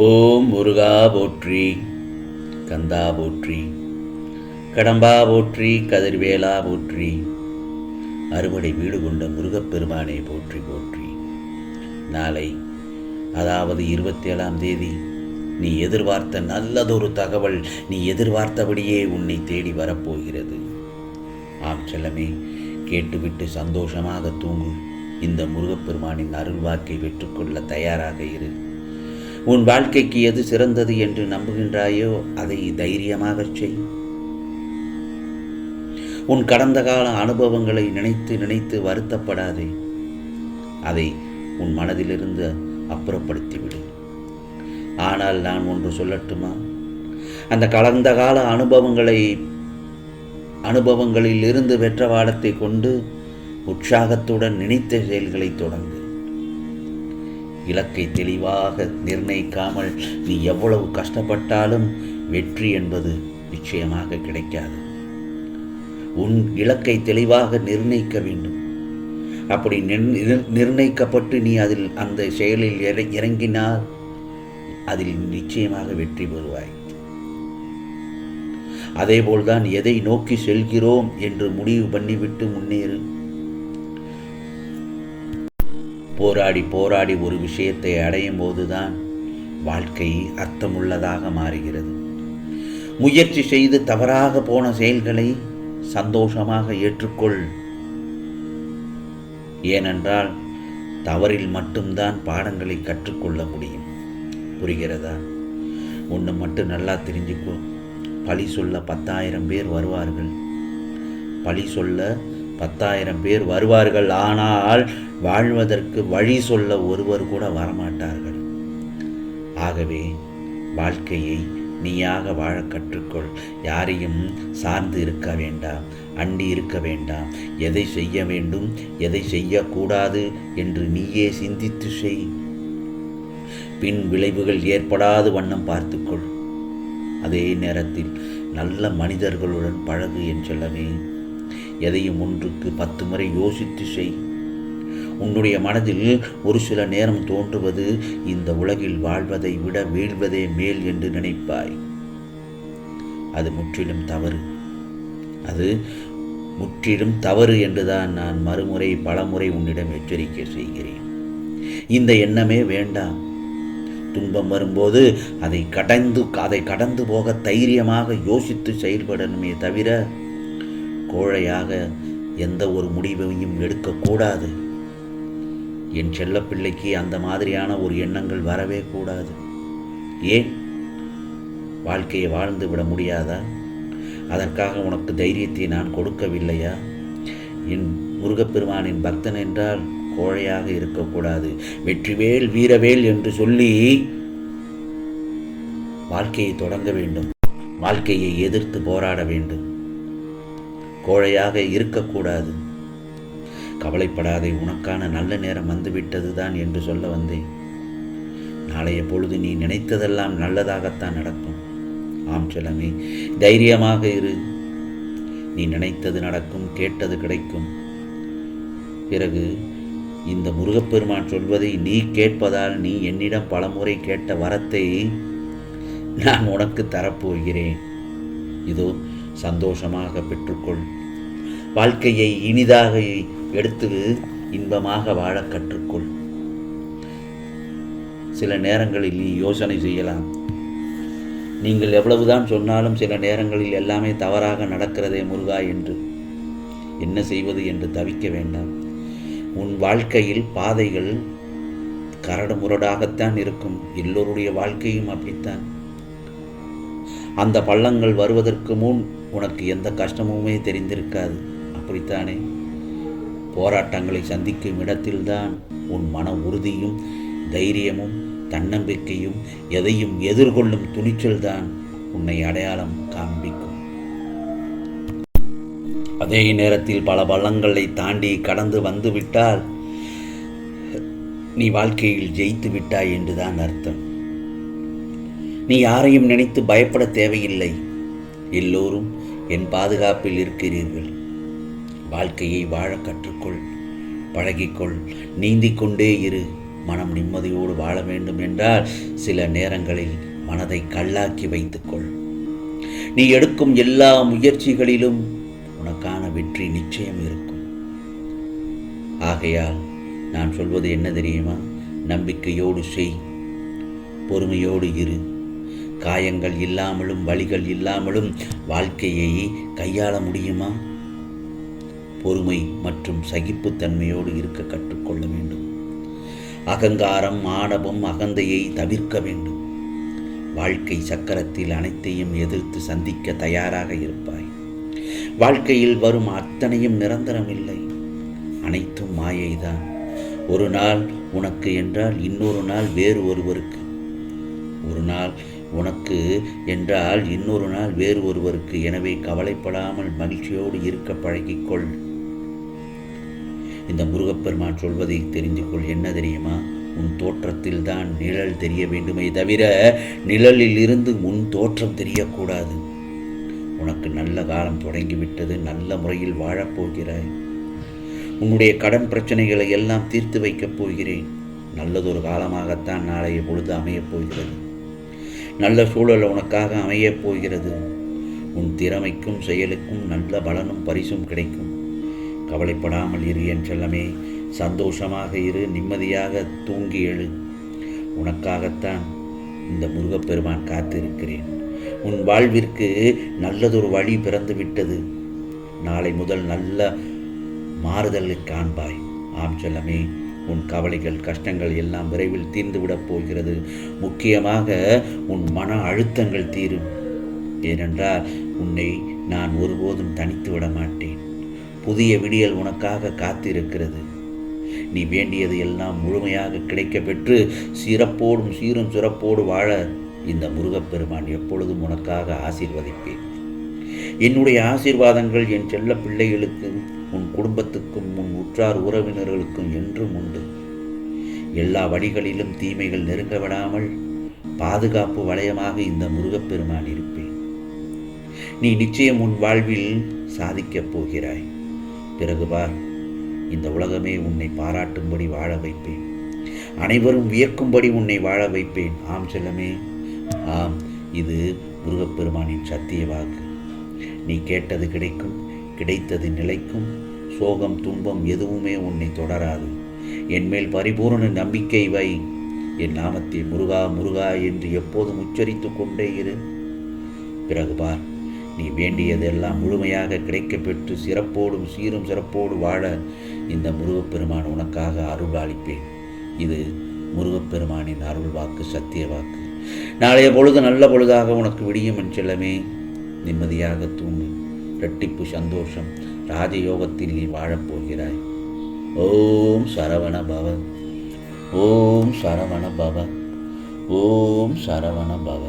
ஓம் முருகா போற்றி கந்தா போற்றி கடம்பா போற்றி கதிர்வேலா போற்றி அறுவடை வீடு கொண்ட முருகப்பெருமானை போற்றி போற்றி. நாளை அதாவது இருபத்தி ஏழாம் தேதி நீ எதிர்பார்த்த நல்லதொரு தகவல் நீ எதிர்பார்த்தபடியே உன்னை தேடி வரப்போகிறது. ஆம் செல்லமே கேட்டுவிட்டு சந்தோஷமாக தூங்கு. இந்த முருகப்பெருமானின் அருள்வாக்கை பெற்றுக்கொள்ள தயாராக இரு. உன் வாழ்க்கைக்கு எது சிறந்தது என்று நம்புகின்றாயோ அதை தைரியமாகச் செய். உன் கடந்த கால அனுபவங்களை நினைத்து நினைத்து வருத்தப்படாதே. அதை உன் மனதிலிருந்து அப்புறப்படுத்திவிடு. ஆனால் நான் ஒன்று சொல்லட்டுமா? அந்த கடந்த கால அனுபவங்களை அனுபவங்களில் இருந்து வாடத்தை கொண்டு உற்சாகத்துடன் நினைத்த செயல்களை தொடங்கு. இலக்கை தெளிவாக நிர்ணயிக்காமல் நீ எவ்வளவு கஷ்டப்பட்டாலும் வெற்றி என்பது நிச்சயமாக கிடைக்காது. உன் இலக்கை தெளிவாக நிர்ணயிக்க வேண்டும். அப்படி நிர்ணயிக்கப்பட்டு நீ அதில் அந்த செயலில் இற- இறங்கினால் அதில் நிச்சயமாக வெற்றி பெறுவாய். அதேபோல்தான் எதை நோக்கி செல்கிறோம் என்று முடிவு பண்ணிவிட்டு முன்னேறு போராடி போராடி ஒரு விஷயத்தை அடையும் போதுதான் வாழ்க்கை அர்த்தமுள்ளதாக மாறுகிறது. முயற்சி செய்து தவறாக போன செயல்களை சந்தோஷமாக ஏற்றுக்கொள். ஏனென்றால் தவறில் மட்டும்தான் பாடங்களை கற்றுக்கொள்ள முடியும். புரிகிறதா? ஒன்று மட்டும் நல்லா தெரிஞ்சுக்கோ. பழி சொல்ல பத்தாயிரம் பேர் வருவார்கள். பழி சொல்ல பத்தாயிரம் பேர் வருவார்கள். ஆனால் வாழ்வதற்கு வழி சொல்ல ஒருவர் கூட வரமாட்டார்கள். ஆகவே வாழ்க்கையை நீயாக வாழ கற்றுக்கொள். யாரையும் சார்ந்து இருக்க வேண்டாம். அண்டி இருக்க வேண்டாம். எதை செய்ய வேண்டும் எதை செய்யக்கூடாது என்று நீயே சிந்தித்து செய். பின் விளைவுகள் ஏற்படாத வண்ணம் பார்த்துக்கொள். அதே நேரத்தில் நல்ல மனிதர்களுடன் பழகு என் செல்லமே. எதையும் ஒன்றுக்கு பத்து முறை யோசித்து செய். உன்னுடைய மனதில் ஒரு சில நேரம் தோன்றுவது இந்த உலகில் வாழ்வதை விட வீழ்வதே மேல் என்று நினைப்பாய். அது முற்றிலும் தவறு. அது முற்றிலும் தவறு என்றுதான் நான் மறுமுறை பலமுறை உன்னிடம் எச்சரிக்கை செய்கிறேன். இந்த எண்ணமே வேண்டாம். துன்பம் வரும்போது அதை கடந்து அதை கடந்து போக தைரியமாக யோசித்து செயல்படணுமே தவிர கோழையாக எந்த ஒரு முடிவையும் எடுக்கக்கூடாது. என் செல்லப்பிள்ளைக்கு அந்த மாதிரியான ஒரு எண்ணங்கள் வரவே கூடாது. ஏன்? வாழ்க்கையை வாழ்ந்து விட முடியாதா? அதற்காக உனக்கு தைரியத்தை நான் கொடுக்கவில்லையா? என் முருகப்பெருமானின் பக்தன் என்றால் கோழையாக இருக்கக்கூடாது. வெற்றிவேல் வீரவேல் என்று சொல்லி வாழ்க்கையை தொடங்க வேண்டும். வாழ்க்கையை எதிர்த்து போராட வேண்டும். கோழையாக இருக்கக்கூடாது. கவலைப்படாதே உனக்கான நல்ல நேரம் வந்துவிட்டது தான் என்று சொல்ல வந்தேன். நாளைய பொழுது நீ நினைத்ததெல்லாம் நல்லதாகத்தான் நடக்கும். ஆம் செல்லமே தைரியமாக இரு. நீ நினைத்தது நடக்கும் கேட்டது கிடைக்கும். பிறகு இந்த முருகப்பெருமான் சொல்வதை நீ கேட்பதால் நீ என்னிடம் பலமுறை கேட்ட வரத்தை நான் உனக்கு தரப்போகிறேன். இதோ சந்தோஷமாக பெற்றுக்கொள். வாழ்க்கையை இனிதாக எடுத்து இன்பமாக வாழ கற்றுக்கொள். சில நேரங்களில் நீ யோசனை செய்யலாம். நீங்கள் எவ்வளவுதான் சொன்னாலும் சில நேரங்களில் எல்லாமே தவறாக நடக்கிறதே முருகா என்று. என்ன செய்வது என்று தவிக்க வேண்டாம். உன் வாழ்க்கையில் பாதைகள் கரடு முரடாகத்தான் இருக்கும். எல்லோருடைய வாழ்க்கையும் அப்படித்தான். அந்த பள்ளங்கள் வருவதற்கு முன் உனக்கு எந்த கஷ்டமுமே தெரிந்திருக்காது. அப்படித்தானே? போராட்டங்களை சந்திக்கும் இடத்தில்தான் உன் மன உறுதியும் தைரியமும் தன்னம்பிக்கையும் எதையும் எதிர்கொள்ளும் துணிச்சல்தான் உன்னை அடையாளம் காண்பிக்கும். அதே நேரத்தில் பல பள்ளங்களை தாண்டி கடந்து வந்து விட்டால் நீ வாழ்க்கையில் ஜெயித்து விட்டாய் என்றுதான் அர்த்தம். நீ யாரையும் நினைத்து பயப்பட தேவையில்லை. எல்லோரும் என் பாதுகாப்பில் இருக்கிறீர்கள். வாழ்க்கையை வாழ கற்றுக்கொள். பழகிக்கொள். நீந்திக் கொண்டே இரு. மனம் நிம்மதியோடு வாழ வேண்டும் என்றால் சில நேரங்களில் மனதை கல்லாக்கி வைத்துக்கொள். நீ எடுக்கும் எல்லா முயற்சிகளிலும் உனக்கான வெற்றி நிச்சயம் இருக்கும். ஆகையால் நான் சொல்வது என்ன தெரியுமா? நம்பிக்கையோடு செய். பொறுமையோடு இரு. காயங்கள் இல்லாமலும் வழிகள் இல்லாமலும் வாழ்க்கையை கையாள முடியுமா? பொறுமை மற்றும் சகிப்புத்தன்மையோடு இருக்க கற்றுக்கொள்ள வேண்டும். அகங்காரம் ஆணவம் அகந்தையை தவிர்க்க வேண்டும். வாழ்க்கை சக்கரத்தில் அனைத்தையும் எதிர்த்து சந்திக்க தயாராக இருப்பாய். வாழ்க்கையில் வரும் அத்தனையும் நிரந்தரமில்லை அனைத்தும் மாயைதான். ஒரு நாள் உனக்கு என்றால் இன்னொரு நாள் வேறு ஒருவருக்கு. ஒரு நாள் உனக்கு என்றால் இன்னொரு நாள் வேறு ஒருவருக்கு எனவே கவலைப்படாமல் மகிழ்ச்சியோடு இருக்க பழகிக்கொள். இந்த முருகப்பெருமான் சொல்வதை தெரிந்து கொள். என்ன தெரியுமா? உன் தோற்றத்தில் தான் நிழல் தெரிய வேண்டுமே தவிர நிழலில் இருந்து உன் தோற்றம் தெரியக்கூடாது. உனக்கு நல்ல காலம் தொடங்கிவிட்டது நல்ல முறையில் வாழப்போகிறாய் உன்னுடைய கடன் பிரச்சனைகளை எல்லாம் தீர்த்து வைக்கப் போகிறேன். நல்லதொரு காலமாகத்தான் நாளைய பொழுது அமையப் போகிறது. நல்ல சூழல் உனக்காக அமையப் போகிறது. உன் திறமைக்கும் செயலுக்கும் நல்ல பலனும் பரிசும் கிடைக்கும். கவலைப்படாமல் இரு என் செல்லமே சந்தோஷமாக இரு நிம்மதியாக தூங்கி எழு. உனக்காகத்தான் இந்த முருகப்பெருமான் காத்திருக்கிறேன். உன் வாழ்விற்கு நல்லதொரு வழி பிறந்து விட்டது. நாளை முதல் நல்ல மாறுதலை காண்பாய். ஆம் செல்லமே உன் கவலைகள் கஷ்டங்கள் எல்லாம் விரைவில் தீர்ந்துவிடப் போகிறது. முக்கியமாக உன் மன அழுத்தங்கள் தீரும். ஏனென்றால் உன்னை நான் ஒருபோதும் தனித்து விட மாட்டேன். புதிய விடியல் உனக்காக காத்திருக்கிறது. நீ வேண்டியது எல்லாம் முழுமையாக கிடைக்கப்பெற்று சிறப்போடும் சீரும் சிறப்போடு வாழ இந்த முருகப்பெருமான் எப்பொழுதும் உனக்காக ஆசீர்வதிப்பேன். என்னுடைய ஆசீர்வாதங்கள் என் செல்ல பிள்ளைகளுக்கு உன் குடும்பத்துக்கும் உன் உற்றார் உறவினர்களுக்கும் என்றும் உண்டு. எல்லா வழிகளிலும் தீமைகள் நெருங்க விடாமல் பாதுகாப்பு வளையமாக இந்த முருகப்பெருமான் இருப்பேன். நீ நிச்சயம் உன் வாழ்வில் சாதிக்கப் போகிறாய். பிறகு பார் இந்த உலகமே உன்னை பாராட்டும்படி வாழ வைப்பேன். அனைவரும் வியக்கும்படி உன்னை வாழ வைப்பேன். ஆம் செல்லமே ஆம் இது முருகப்பெருமானின் சத்திய வாக்கு. நீ கேட்டது கிடைக்கும் கிடைத்தது நிலைக்கும். சோகம் துன்பம் எதுவுமே உன்னை தொடராது. என்மேல் பரிபூரண நம்பிக்கை வை. என் நாமத்தை முருகா முருகா என்று எப்போதும் உச்சரித்து கொண்டே இரு. பிறகு பார் நீ வேண்டியதெல்லாம் முழுமையாக கிடைக்கப்பெற்று சிறப்போடும் சீரும் சிறப்போடு வாழ இந்த முருகப்பெருமான் உனக்காக அருள் அளிப்பேன். இது முருகப்பெருமானின் அருள் வாக்கு சத்திய வாக்கு நாளைய பொழுது நல்ல பொழுதாக உனக்கு விடியும் என் செல்லமே. நிம்மதியாக தூங்கு. இரட்டிப்பு சந்தோஷம் ராஜயோகத்தில் நீ வாழப்போகிறாய். ஓம் சரவண பவ ஓம் சரவண பவ ஓம் சரவண பவ